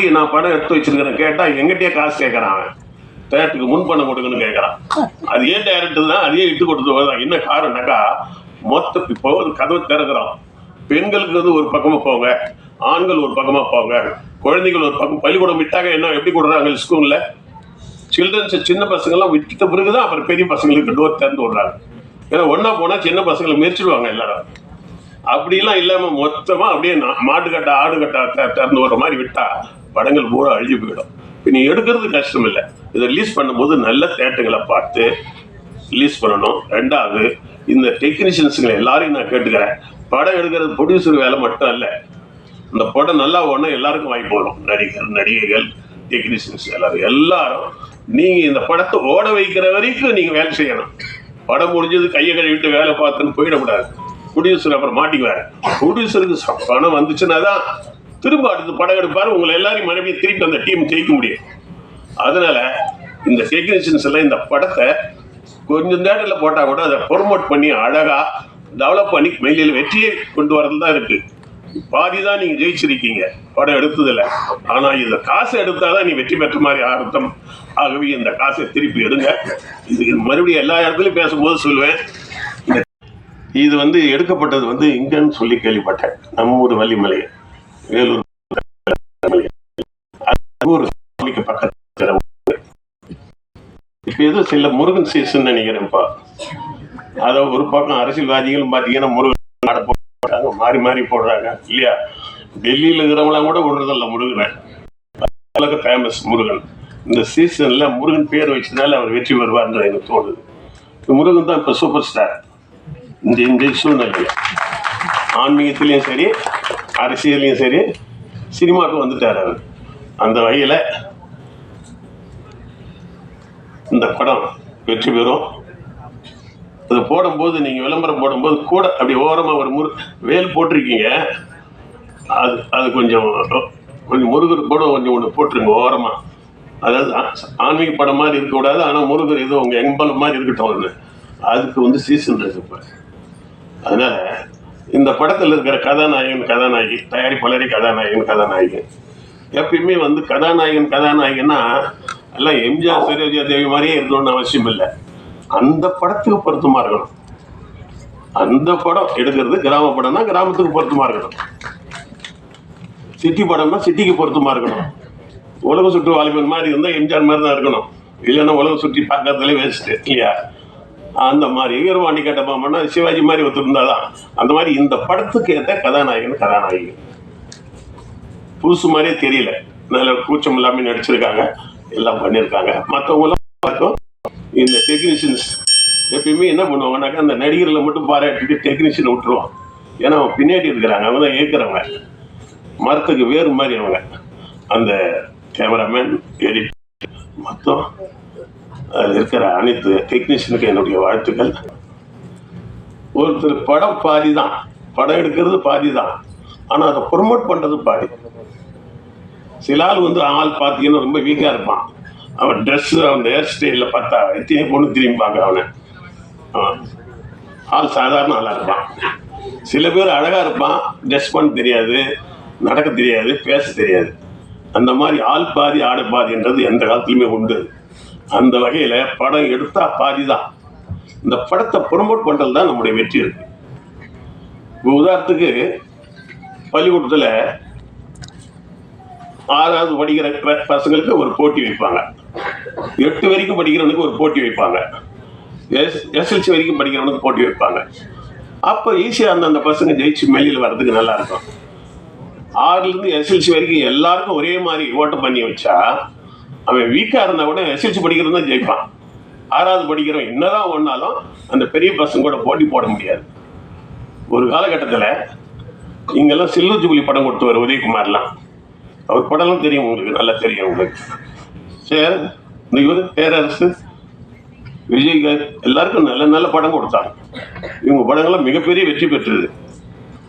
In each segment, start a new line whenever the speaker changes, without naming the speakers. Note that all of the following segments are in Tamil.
போய் நான் படம் எடுத்து வச்சிருக்கிறேன் கேட்டா எங்கிட்டயே காசு கேட்கறான் அவன். தேட்டருக்கு முன் பண்ண கொடுக்கணும்னு கேட்கறான் அது ஏன் டேரக்டர் தான் அதையே இட்டு கொடுத்து வருதான் என்ன காரணம்னாக்கா மொத்த இப்போ ஒரு கதவை திறக்கிறோம். பெண்களுக்கு வந்து ஒரு பக்கமா போங்க. ஆண்கள் ஒரு பக்கமா போங்க. குழந்தைகள் ஒரு பக்கம் பள்ளிக்கூடம் விட்டாங்க என்ன எப்படி கொடுறாங்க ஸ்கூல்ல சில்ட்ரன்ஸ் சின்ன பசங்கெல்லாம் விட்டுட்ட பிறகுதான் அப்புறம் பெரிய பசங்களுக்கு டோர் திறந்து விடுறாங்க. ஏன்னா ஒண்ணா போனா சின்ன பசங்களை மெரிச்சிடுவாங்க எல்லாரும். அப்படிலாம் இல்லாம மொத்தமா அப்படியே நா- மாட்டுக்கட்டை ஆடுகட்டை திறந்து விடுற மாதிரி விட்டா படங்கள் பூரா அழிஞ்சு போயிடும். நீ எடுக்கிறது கஷ்டம் இல்லை இதை ரிலீஸ் பண்ணும்போது நல்ல தேட்டங்களை பார்த்து ரிலீஸ் பண்ணணும். ரெண்டாவது இந்த டெக்னீஷியன்ஸுங்களை எல்லாரையும் நான் கேட்டுக்கிறேன். படம் எடுக்கிறது ப்ரொடியூசர் வேலை மட்டும் அல்ல. இந்த படம் நல்லா ஓடணும் எல்லாருக்கும் வாய்ப்பு வரும். நடிகர் நடிகைகள் டெக்னீஷியன்ஸ் எல்லாரும். எல்லாரும் நீங்க இந்த படத்தை ஓட வைக்கிற வரைக்கும் நீங்க வேலை செய்யணும். படம் முடிஞ்சது கையை கழுவிட்டு வேலை பார்த்துன்னு போயிடக்கூடாது. ப்ரொடியூசர் அப்புறம் மாட்டிக்குவார். ப்ரொடியூசருக்கு ச- பணம் வந்துச்சுன்னா தான் திரும்ப அடுத்து படம் எடுப்பார் உங்களை எல்லாரையும் மறுபடியும் திருப்பி அந்த டீம் ஜெயிக்க முடியும். அதனால இந்த டெக்னீஷியன்ஸ் எல்லாம் இந்த படத்தை கொஞ்சம் தேட்டரில் போட்டால் கூட அதை ப்ரொமோட் பண்ணி அழகாக டெவலப் பண்ணி மெயிலில் வெற்றியை கொண்டு வரது தான் இருக்கு. பாதி தான் நீங்கள் ஜெயிச்சிருக்கீங்க படம் எடுத்ததில்ல ஆனால் இந்த காசை எடுத்தால் தான் நீ வெற்றி பெற்ற மாதிரி அர்த்தம் ஆகவே இந்த காசை திருப்பி எடுங்க. இது மறுபடியும் எல்லா இடத்துலையும் பேசும்போது சொல்லுவேன். இது வந்து எடுக்கப்பட்டது வந்து இங்கன்னு சொல்லி கேள்விப்பட்டேன். நம்ம ஊர் வள்ளிமலையை. வேலூர் ஒரு சாமிக்கு இப்ப ஏதோ சில முருகன் சீசன் நினைக்கிறேன்ப்பா. அத ஒரு பக்கம் அரசியல்வாதிகளும் பாத்தீங்கன்னா முருகன் போடுறாங்க மாறி மாறி போடுறாங்க இல்லையா? டெல்லியில இருக்கிறவங்களாம் கூட விடுறதில்ல முருகனை. உலக ஃபேமஸ் முருகன். இந்த சீசன்ல முருகன் பேர் வச்சதால அவர் வெற்றி பெறுவார்னு எனக்கு தோணுது. முருகன் தான் இப்ப சூப்பர் ஸ்டார் இந்த இந்த சூழ்நிலையில. ஆன்மீகத்திலையும் சரி அரசியலையும் சரி சினிமாவுக்கு வந்துட்டார் அவர். அந்த வகையில் இந்த படம் வெற்றி பெறும். அது போடும்போது நீங்கள் விளம்பரம் போடும்போது கூட அப்படி ஓரமாக ஒரு முரு வேல் போட்டிருக்கீங்க. அது அது கொஞ்சம் கொஞ்சம் முருகர் கூட கொஞ்சம் ஒன்று போட்டுருங்க ஓரமாக அதாவது ஆ- ஆன்மீக படம் மாதிரி இருக்கக்கூடாது ஆனால் முருகர் இது உங்கள் எம்பலம் மாதிரி இருக்கட்டும் அதுக்கு வந்து சீசன் இருக்கு இப்போ. அதனால் இந்த படத்தில் இருக்கிற கதாநாயகன் கதாநாயகி தயாரிப்பாளரே கதாநாயகன் கதாநாயகி. எப்பயுமே வந்து கதாநாயகன் கதாநாயகன்னா எல்லாம் எம்ஜிஆர் சரோஜா தேவி மாதிரியே இருக்கணும்னு அவசியம் இல்லை. அந்த படத்துக்கு பொருத்தமா இருக்கணும். அந்த படம் எடுக்கிறது கிராம படம்னா கிராமத்துக்கு பொருத்தமா இருக்கணும். சிட்டி படம்னா சிட்டிக்கு பொருத்தமா இருக்கணும். உலக சுற்று வாலிபன் மாதிரி இருந்தால் எம்ஜிஆர் மாதிரி தான் இருக்கணும். இல்லைன்னா உலக சுற்றி பார்க்கறதுலேயே வேஸ்ட்டு இல்லையா? அந்த மாதிரி வீரவாண்டி கட்டபொம்மன்னா சிவாஜி மாதிரி ஒத்துருந்தாதான் அந்த மாதிரி இந்த படத்துக்கு ஏற்ற கதாநாயகன் கதாநாயகி. புதுசு மாதிரியே தெரியல. நல்ல கூச்சம் இல்லாமல் நடிச்சிருக்காங்க. எல்லாம் பண்ணியிருக்காங்க மற்றவங்களாம் பார்த்தோம் இந்த டெக்னீஷியன்ஸ் எப்பயுமே என்ன பண்ணுவாங்கன்னாக்கா அந்த நடிகர்களை மட்டும் பாராட்டிட்டு டெக்னீஷியனை விட்டுருவான். ஏன்னா அவன் பின்னாடி இருக்கிறாங்க. அவங்க தான் இயக்குறவங்க மரத்துக்கு வேறு மாதிரி அவங்க அந்த கேமராமேன் எடிட் மொத்தம் இருக்கிற அனைத்து டெக்னீஷியனுக்கு என்னுடைய வாழ்த்துக்கள். ஒருத்தர் படம் பாதி தான் படம் எடுக்கிறது பாதி தான் ஆனால் அதை ப்ரொமோட் பண்ணுறது பாதி. சில ஆள் வந்து ஆள் பார்த்தீங்கன்னா ரொம்ப வீக்காக இருப்பான். அவன் ட்ரெஸ் அவன் ஹேர் ஸ்டைலில் பார்த்தா எத்தனை பொண்ணு திரும்பி அவனை. ஆள் சாதாரண ஆளாக இருப்பான். சில பேர் அழகாக இருப்பான். ட்ரெஸ் பண்ண தெரியாது நடக்க தெரியாது பேச தெரியாது. அந்த மாதிரி ஆள் பாதி ஆடு பாதின்றது எந்த காலத்துலையுமே உண்டு. அந்த வகையில் படம் எடுத்தா பாதி தான் இந்த படத்தை ப்ரொமோட் பண்ணுறது தான் நம்முடைய வெற்றி இருக்கு. இப்போ உதாரணத்துக்கு பள்ளிக்கூடத்தில் ஆறாவது படிக்கிற பசங்களுக்கு ஒரு போட்டி வைப்பாங்க. எட்டு வரைக்கும் படிக்கிறவனுக்கு ஒரு போட்டி வைப்பாங்க. எஸ் எஸ்எல்சி வரைக்கும் படிக்கிறவனுக்கு போட்டி வைப்பாங்க. அப்போ ஈஸியாக அந்த அந்த பசங்க ஜெயிச்சு வெளியில் வர்றதுக்கு நல்லா இருக்கும். ஆறுலேருந்து எஸ்எல்சி வரைக்கும் எல்லாருக்கும் ஒரே மாதிரி ஓட்டம் பண்ணி வச்சா அவன் வீக்காக இருந்தால் கூட எஸ்எல்சி படிக்கிறது தான் ஜெயிப்பான். ஆறாவது படிக்கிறவன் என்னதான் ஒன்றாலும் அந்த பெரிய பசங்க கூட போட்டி போட முடியாது. ஒரு காலகட்டத்தில் இங்கெல்லாம் சில்லு ஜூபிலி படம் கொடுத்தவர் உதயகுமார்லாம். அவர் படம்லாம் தெரியும் உங்களுக்கு நல்லா தெரியும் உங்களுக்கு. சரி இந்த இவர் பேரரசு விஜய்கார் எல்லாருக்கும் நல்ல நல்ல படம் கொடுத்தாங்க. இவங்க படங்கள்லாம் மிகப்பெரிய வெற்றி பெற்றது.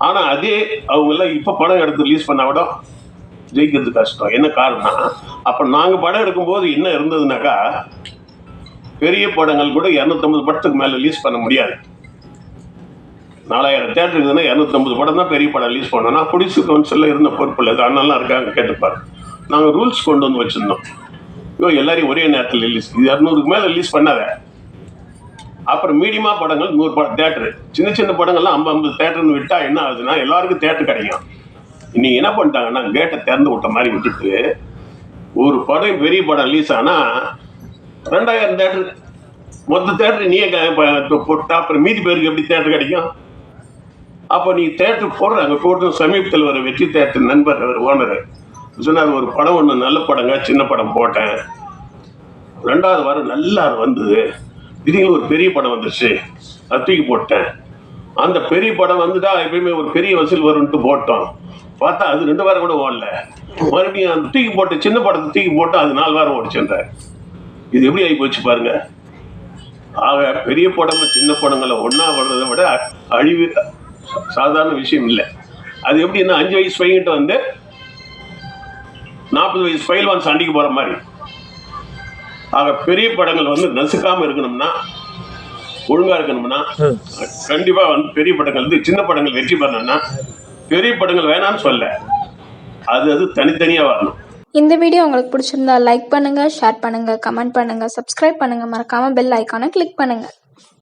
ஆனால் அதே அவங்கெல்லாம் இப்போ படம் எடுத்து ரிலீஸ் பண்ணால் கூட ஜெயிக்கிறது கஷ்டம். என்ன காரணம் அப்போ நாங்கள் படம் எடுக்கும்போது என்ன இருந்ததுனாக்கா பெரிய படங்கள் கூட இரநூத்தம்பது படத்துக்கு மேலே ரிலீஸ் பண்ண முடியாது. நாலாயிரம் தேட்டர் இருந்ததுன்னா இரநூத்தம்பது படம் தான் பெரிய படம் ரிலீஸ் பண்ணோம்னா புடிசு கவுன்சிலில் இருந்த பொறுப்பில் அண்ணெல்லாம் இருக்காங்க கேட்டுப்பாரு. நாங்கள் ரூல்ஸ் கொண்டு வந்து வச்சுருந்தோம். ஐயோ எல்லாரையும் ஒரே நேரத்தில் ரிலீஸ் இது இரநூறுக்கு மேலே ரிலீஸ் பண்ணாத. அப்புறம் மீடியமா படங்கள் நூறு படம் தேட்டரு சின்ன சின்ன படங்கள்லாம் ஐம்பது ஐம்பது தேட்டர்னு விட்டா என்ன ஆகுதுன்னா எல்லாருக்கும் தேட்டர் கிடைக்கும். இன்னைக்கு என்ன பண்ணிட்டாங்கன்னா கேட்டை திறந்து விட்ட மாதிரி விட்டுட்டு ஒரு படம் பெரிய படம் ரிலீஸ் ஆனால் ரெண்டாயிரம் தேட்டர் மொத்த தேட்டர் நீயே போட்டா அப்புறம் மீதி பேருக்கு எப்படி தேட்டர் கிடைக்கும்? அப்போ நீ தேட்டர் போடுறாங்க போட்டு சமீபத்தில் ஒரு வெற்றி தேட்டர் நண்பர் அவர் ஓனர் சொன்னார் ஒரு படம் ஒன்று நல்ல படங்க சின்ன படம் போட்டேன். ரெண்டாவது வாரம் நல்லா வந்தது. திடீர்னு ஒரு பெரிய படம் வந்துச்சு அது தூக்கி போட்டேன். அந்த பெரிய படம் வந்துட்டா எப்பயுமே ஒரு பெரிய வசூல் வரும்ட்டு போட்டோம். பார்த்தா அது ரெண்டு வாரம் கூட ஓடல. மறுபடியும் அந்த தூக்கி போட்டு சின்ன படத்தை தூக்கி போட்டு அது நாலு வாரம் ஓடிச்சுன்றார் இது எப்படி ஆகி போச்சு பாருங்க. ஆக பெரிய படமும் சின்ன படங்களை ஒன்றா வர்றதை விட அழிவு சாதாரண விஷயம் இல்லை. அது எப்படின்னா அஞ்சு வயசு பையன்கிட்ட வந்து நாற்பது வயசு பயில்வான் சண்டைக்கு போகிற மாதிரி. ஆக பெரிய படங்கள் வந்து நசுக்காம இருக்கணும்னா ஒழுங்கா இருக்கணும்னா கண்டிப்பா வந்து பெரிய படங்கள் வந்து சின்ன படங்கள் வெற்றி பெறணும்னா பெரிய படங்கள் வேணாம்னு சொல்ல. அது அது தனித்தனியா வரணும்.
இந்த வீடியோ உங்களுக்கு பிடிச்சிருந்தா லைக் பண்ணுங்க ஷேர் பண்ணுங்க கமெண்ட் பண்ணுங்க சப்ஸ்கிரைப் பண்ணுங்க. மறக்காம பெல் ஐக்கானை கிளிக் பண்ணுங்க.